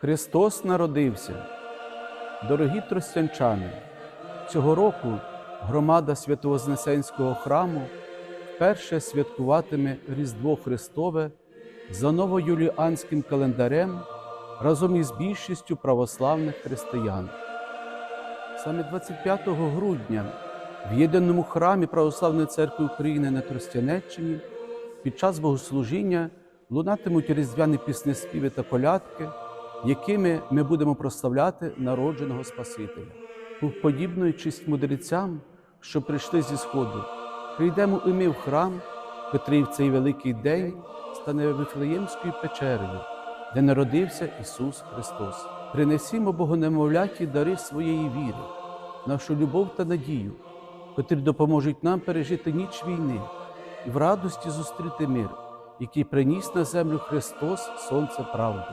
Христос народився. Дорогі тростянчани, цього року громада Святовознесенського храму вперше святкуватиме Різдво Христове за новоюліанським календарем разом із більшістю православних християн. Саме 25 грудня в єдиному храмі Православної церкви України на Тростянеччині під час богослужіння лунатимуть різдвяні піснеспіви та колядки, якими ми будемо прославляти народженого Спасителя. Подібнуючись мудрецям, що прийшли зі Сходу, прийдемо і ми в храм, котрий в цей великий день стане Вифлеємською печерою, де народився Ісус Христос. Принесімо Богонемовляті дари своєї віри, нашу любов та надію, котрі допоможуть нам пережити ніч війни і в радості зустріти мир, який приніс на землю Христос, Сонце правди.